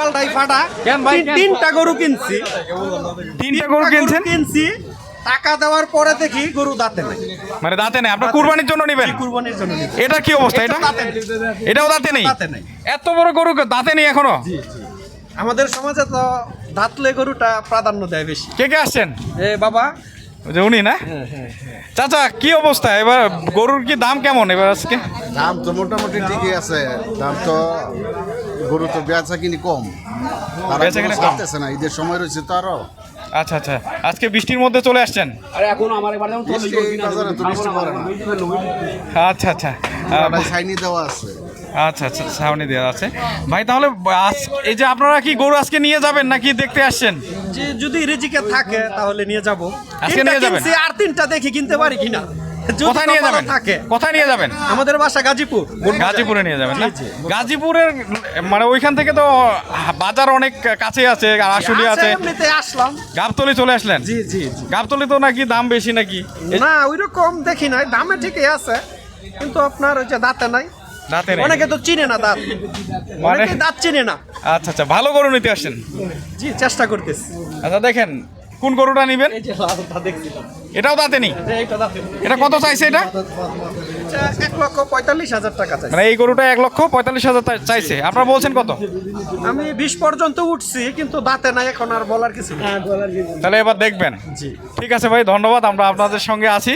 পাল্টাই ফাটা। কেন ভাই, তিনটা গরু কিনছি। তিনটা গরু কিনছেন? কিনছি। টাকা দেওয়ার পরে দেখি গরু দাঁতে নাই। মানে দাঁতে নেই? আপনার কুরবানির জন্য নেবেন? কুরবানির জন্য। এটা কি অবস্থা এটা দাঁতে এটাও দাঁতে নেই? এত বড় গরু দাঁতে নেই এখনও? আমাদের সমাজে তো দাঁতলে গরুটা প্রাধান্য দেয় বেশি। কে কে আসছেন? এ বাবা। যে উনি না? চাচা কি অবস্থা? এবার গরুর কি দাম কেমন? এবার আজকে? দাম তো মোটামুটি ঠিকই আছে। দাম তো গরু তো বেচা কিনি কম। তারা বেচা কিনি কম। ছাড়তেছে না ঈদের সময় রয়েছে তো আরও। আচ্ছা আচ্ছা। আজকে বৃষ্টির মধ্যে চলে আসছেন? বৃষ্টি এই বাজারে তো বৃষ্টি পড়ে না। আচ্ছা আচ্ছা। আহ, পুরাটাই ছাইনি দেওয়া আছে। আচ্ছা আচ্ছা সামনে দেওয়া আছে। ভাই তাহলে আজ এই যে আপনারা কি গরু আজকে নিয়ে যাবেন নাকি দেখতে আসছেন? যে যদি রিজিকে থাকে তাহলে নিয়ে যাব। আজকে নিয়ে যাবেন? আর তিনটা দেখি কিনতে পারি কিনা। কোথায় নিয়ে যাবেন? থাকে। কোথায় নিয়ে যাবেন? আমাদের বাসা গাজীপুর। গাজীপুরে নিয়ে যাবেন না? গাজীপুরের মানে ওইখান থেকে তো বাজার অনেক কাছে আছে আর আশুলি আছে। আসলাম। গাবতলি চলে আসলেন? জি জি গাবতলি তো নাকি দাম বেশি নাকি? না ওই রকম দেখি নাই। দামে ঠিকই আছে কিন্তু আপনার ওই যে দাঁতে নাই। দাঁতে নেই। অনেকে তো চিনে না দাঁত। মানে- দাঁত চিনে না। আচ্ছা আচ্ছা ভালো করে নিতে আসছেন জি চেষ্টা করতেছি। আচ্ছা দেখেন কোন গরুটা নিবেন? এই যে লালটা দেখছিলাম। এটাও দাঁতে নেই? এটা কত চাইছে এটা? এক লক্ষ পঁয়তাল্লিশ হাজার টাকা মানে এই গরুটা এক লক্ষ পঁয়তাল্লিশ হাজার চাইছে। আপনারা বলছেন কত? আমি বিশ পর্যন্ত উঠছি কিন্তু দাঁতে নাই এখন আর বলার কিছু তাহলে এবার দেখবেন। জি। ঠিক আছে ভাই ধন্যবাদ আমরা আপনাদের সঙ্গে আছি।